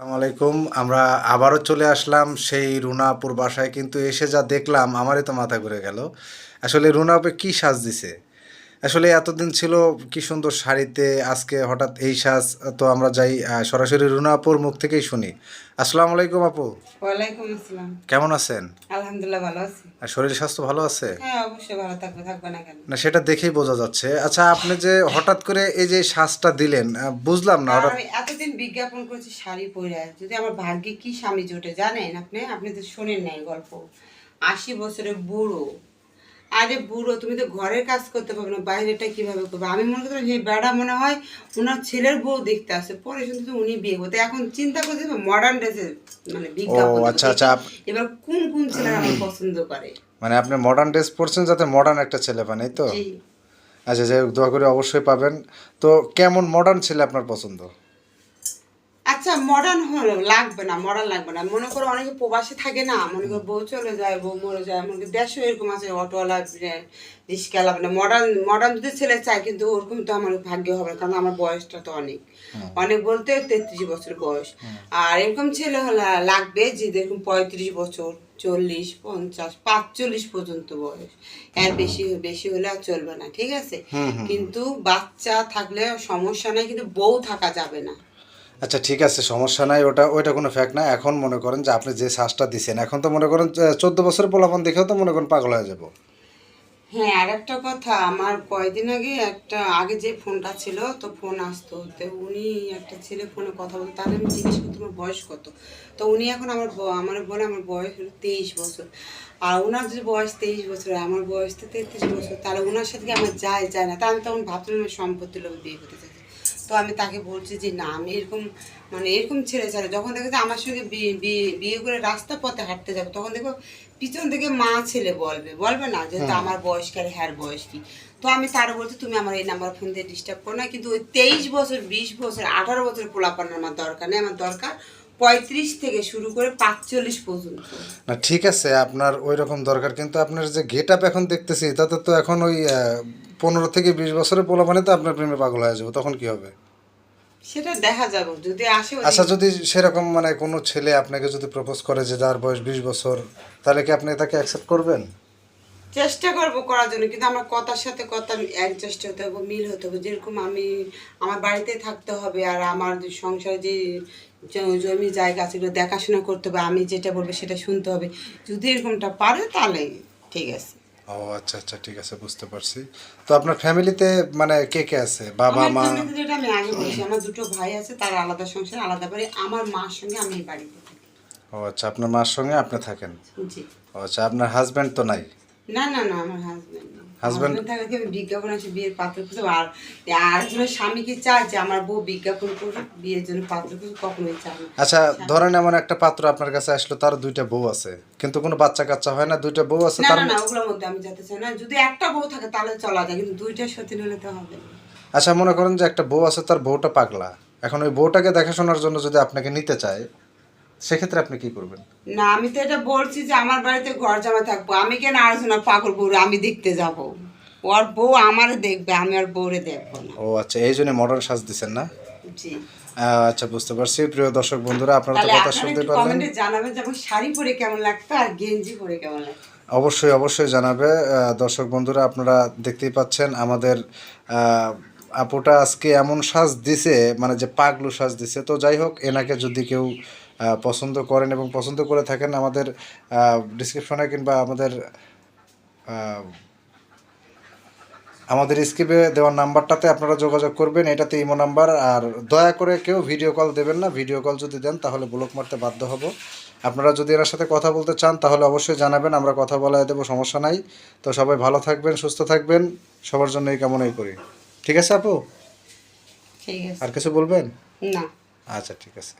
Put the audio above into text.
আলাইকুম। আমরা আবারও চলে আসলাম সেই রুনাপুর বাসায়, কিন্তু এসে যা দেখলাম, আমারই তো মাথা ঘুরে গেল। আসলে রুনাপে কি সাজ দিছে? আসলে এতদিন ছিল কি সুন্দর শাড়িতে আজকে হঠাৎ এই সাজ তো আমরা যাই সরাসরি রুনাপুর মুখ থেকেই শুনি। আসসালামু আলাইকুম আপু। ওয়ালাইকুম আসসালাম। কেমন আছেন? আলহামদুলিল্লাহ ভালো আছি। আর শরীর স্বাস্থ্য ভালো আছে? হ্যাঁ অবশ্যই ভালো থাকবে থাকবে না কেন? না সেটা দেখেই বোঝা যাচ্ছে। আচ্ছা আপনি যে হঠাৎ করে এই যে সাজটা দিলেন বুঝলাম না হঠাৎ আমি এতদিন বিজ্ঞাপন করেছি শাড়ি পরে যদি আমার ভাগ্যে কি স্বামী জোটে জানেন আপনি? আপনি তো শোনেন নাই গল্প। আশি বছরের বুড়ো। আরে বুড়ো তুমি তো ঘরের কাজ করতে পারবে না বাইরেটা কীভাবে করবে? আমি মনে করতাম সেই বেড়া মনে হয় ওনার ছেলের বউ দেখতে আসে। পরে শুনতে উনি বিয়ে করতে এখন চিন্তা করছে মডার্ন ড্রেসে মানে বিজ্ঞাপন আচ্ছা, আচ্ছা, এবার কোন কোন ছেলে আমার পছন্দ করে? মানে আপনি মডার্ন ড্রেস পরছেন যাতে মডার্ন একটা ছেলে পান এই তো? আচ্ছা যাই হোক দোয়া করে অবশ্যই পাবেন। তো কেমন মডার্ন ছেলে আপনার পছন্দ? আচ্ছা মডার্ন হলো লাগবে না মডার্ন লাগবে না। মনে করো অনেকে প্রবাসে থাকে না মনে করো বউ চলে যায় বউ মরে যায় মনে করো দেশও এরকম আছে অটোওয়ালা রিক্সাওয়ালা মানে মডার্ন মডার্ন যদি ছেলে চায় কিন্তু ওরকম তো আমার ভাগ্য হবে না, কারণ আমার বয়সটা তো অনেক। অনেক বলতে তেত্রিশ বছর বয়স। আর এরকম ছেলে হলে লাগবে যে দেখুন পঁয়ত্রিশ বছর চল্লিশ পঞ্চাশ পাঁচচল্লিশ পর্যন্ত বয়স। এর বেশি বেশি হলে আর চলবে না ঠিক আছে? কিন্তু বাচ্চা থাকলে সমস্যা নাই কিন্তু বউ থাকা যাবে না। আচ্ছা ঠিক আছে, সমস্যা নাই, ওটা, ওইটা কোনো ফ্যাক্ট না। এখন মনে করেন যে আপনি যে শ্বাসটা দিছেন, এখন তো মনে করেন চোদ্দ বছরের পোলাপান দেখেও তো মনে করেন পাগল হয়ে যাব। হ্যাঁ আর একটা কথা, আমার কয়দিন আগে একটা, আগে যে ফোনটা ছিল, তো ফোন আসতো, তো উনি একটা ছেলে ফোনে কথা বলতো, তাহলে আমি জিজ্ঞেস করতে আমার বয়স কত? তো উনি এখন আমার আমার বলে আমার বয়স হলো তেইশ বছর। আর ওনার যদি বয়স তেইশ বছর আমার বয়স তো তেত্রিশ বছর, তাহলে ওনার সাথে আমার যায় যায় না? তা আমি তখন ভাবছিলাম সম্পত্তি লোক বিয়ে করতে চাইছি তো আমি তাকে বলছি যে না আমি এরকম মানে এরকম ছেড়ে ছাড়ে যখন দেখে যে আমার সঙ্গে বিয়ে করে রাস্তা পথে হাঁটতে যাবে তখন দেখো পিছন থেকে মা ছেলে বলবে বলবে না যেহেতু আমার বয়স কি আর হ্যার বয়স কি? তো আমি তার বলছি তুমি আমার এই নাম্বার ফোন দিয়ে ডিস্টার্ব করো না কিন্তু ওই তেইশ বছর বিশ বছর আঠারো বছর পোলাপান আমার দরকার নেই আমার দরকার পঁয়ত্রিশ থেকে শুরু করে পাঁচচল্লিশ পর্যন্ত। না ঠিক আছে আপনার ওই রকম দরকার কিন্তু আপনার যে গেট আপ এখন দেখতেছি তাতে তো এখন ওই পনেরো থেকে বিশ বছরের পোলাপানে তো আপনার প্রেমে পাগল হয়ে যাব তখন কি হবে? সেটা দেখা যাবে যদি আসে আচ্ছা যদি সেরকম মানে কোনো ছেলে আপনাকে যদি প্রপোজ করে যে যার বয়স বিশ বছর তাহলে কি আপনি তাকে অ্যাকসেপ্ট করবেন? চেষ্টা করব করার জন্য কিন্তু আমার কথার সাথে কথা অ্যাডজাস্ট হতে হবে মিল হতে হবে। যেরকম আমি আমার বাড়িতে থাকতে হবে আর আমার সংসারে যে জমি জায়গা এগুলো দেখাশোনা করতে হবে আমি যেটা বলব সেটা শুনতে হবে। যদি এরকমটা পারে তাহলে ঠিক আছে। ও আচ্ছা আচ্ছা ঠিক আছে বুঝতে পারছি। তো আপনার ফ্যামিলিতে মানে কে কে আছে? বাবা মা? যেটা আমি আগে বলেছি আমার দুটো ভাই আছে তার আলাদা সংসার আলাদা বাড়ি। আমার মার সঙ্গে আমি বাড়িতে থাকি। ও আচ্ছা আপনার মার সঙ্গে আপনি থাকেন? জি। ও আচ্ছা আপনার হাজব্যান্ড তো নাই? না না না আমার হাজবেন্ড Husband? থাকলে আমি বিজ্ঞাপন আছে বিয়ের পাত্র খুঁজে আর আরেকজনের স্বামী কি চায় যে আমার বউ বিজ্ঞাপন করুক বিয়ের জন্য পাত্র খুঁজে কখনোই চায় না। আচ্ছা ধরেন এমন একটা পাত্র আপনার কাছে আসলো তার দুইটা বউ আছে। কিন্তু কোনো বাচ্চা কাচ্চা হয় না দুইটা বউ আছে তার না না ওগুলোর মধ্যে আমি যেতে চাই না। যদি একটা বউ থাকে তাহলে চলা যায় কিন্তু দুইটা সতীন হলে তো হবে আচ্ছা মনে করেন যে একটা বউ আছে তার বউটা পাগলা। এখন ওই বউটাকে দেখাশোনার জন্য যদি আপনাকে নিতে চায় সেক্ষেত্রে আপনি কি করবেন? না আমি তো এটা বলছি যে আমার বাড়িতে ঘর জামা থাকব। আমি কেন আরেকজনের পাগল বউ আমি দেখতে যাব। ওর বউ আমারে দেখবে আমি আর বউরে দেখব না। ও আচ্ছা এই জন্য মডার্ন সাজ দিচ্ছেন না? জি। আচ্ছা বুঝতে পারছি। প্রিয় দর্শক বন্ধুরা আপনারা তো কথা শুনতে পারলেন। কমেন্টে জানাবেন যে আমার শাড়ি পরে কেমন লাগতো আর গেঞ্জি পরে কেমন লাগতো। অবশ্যই অবশ্যই জানাবে। দর্শক বন্ধুরা আপনারা দেখতেই পাচ্ছেন আমাদের আহ, আপুটা আজকে এমন সাজ দিছে মানে যে পাগলু সাজ দিছে। তো যাই হোক এনাকে যদি কেউ পছন্দ করেন এবং পছন্দ করে থাকেন আমাদের ডিসক্রিপশনে কিংবা আমাদের আমাদের স্ক্রিপে দেওয়ার নাম্বারটাতে আপনারা যোগাযোগ করবেন। এটাতে ইমো নাম্বার আর দয়া করে কেউ ভিডিও কল দেবেন না। ভিডিও কল যদি দেন তাহলে ব্লক মারতে বাধ্য হব। আপনারা যদি এনার সাথে কথা বলতে চান তাহলে অবশ্যই জানাবেন। আমরা কথা বলা দেবো সমস্যা নাই। তো সবাই ভালো থাকবেন সুস্থ থাকবেন। সবার জন্য এই কামনাই করি। ঠিক আছে আপু? ঠিক আছে। আর কিছু বলবেন? না। আচ্ছা ঠিক আছে।